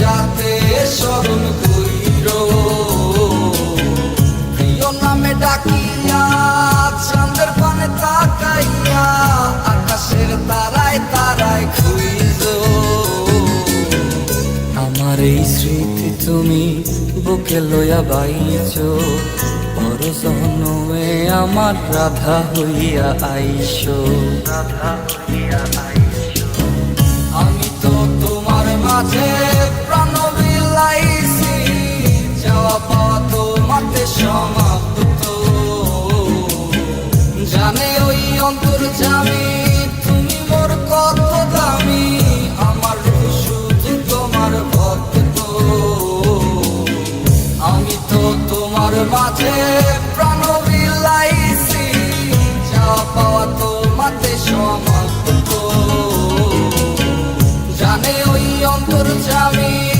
যাতে স্মরণ কইর প্রিয় নামে ডাকিয়া চাঁদের পানে তাকাইয়া, আকাশের তারায় তারায় খুইজ আমার এই স্মৃতি তুমি বুকে লইয়া বাইছ বড় জন্মে আমার রাধা হইয়া আইস। রাধা হইয়া আইস। মাঝে প্রাণ বিলাইছি যাওয়া পাওয়া তোমাতে সমাপ্ত। জানে ওই অন্তর জামি, তুমি মোর কত দামি, আমার শুধু তোমার ভক্ত। আমি তো তোমার মাঝে অন্তর জামি